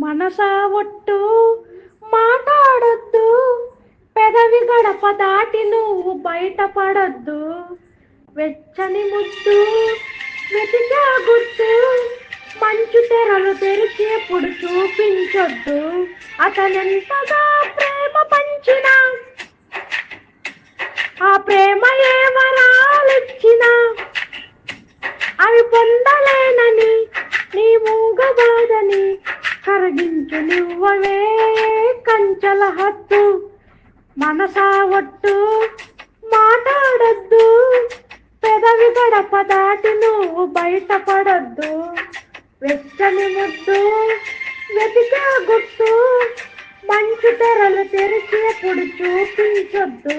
మనసా ఒట్టు మాట్లాడొద్దు. పెదవి గడప దాటి నువ్వు బయటపడొద్దు. వెచ్చని ముద్దు వెతికా గుర్తు. మంచు తెరలు తెరిచేప్పుడు చూపించొద్దు. అతనెంతగా ప్రేమ పంచినా ఆ ప్రేమ మూగబాదని కరగించు నువ్వవే కంచల హద్దు. మనసా ఒట్టు మాట్లాడొద్దు పెదవి గడప దాటి నువ్వు బయటపడద్దు. వెచ్చని ముద్దు వెతికా గుట్టు మంచు తెరలు తెరిచి ఎప్పుడు చూపించొద్దు.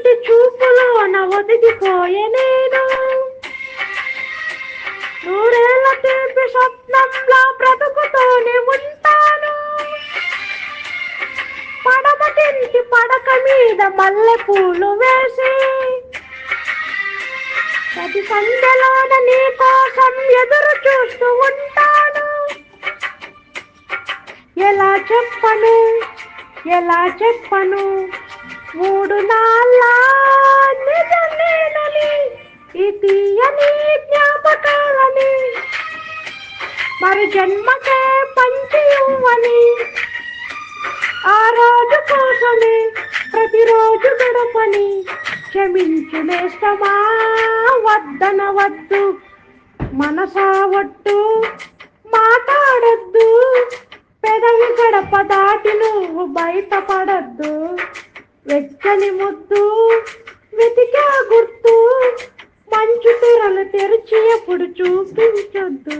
నీటి చూపులోన ఒదిగిపోయే నేను. నూరేళ్ళ తీపి స్వప్నంలో బ్రతుకుతూనే ఉంటాను. పడమటింటి పడక మీద మల్లె పూలు వేసి ప్రతి సంధ్యలోన నీ కోసం ఎదురు చూస్తూ ఉంటాను. ఎలా చెప్పను? ఎలా చెప్పను? మూడు నాళ్ళ నిజమేనని ఈ తీయని జ్ఞాపకాలని. మరి జన్మకే పంచి ఇవ్వని. ఆ రోజు కోసమే ప్రతిరోజు గడపని క్షమించు నేస్తమా వద్దన వద్దు మనసా వట్టు మాట్లాడొద్దు. పెదవి గడప దాటి నువ్వు బయటపడద్దు. ఎక్కని ముద్దు వెతికా గుర్తు మంచు తెరలు తెరిచి ఎప్పుడు చూపించొద్దు.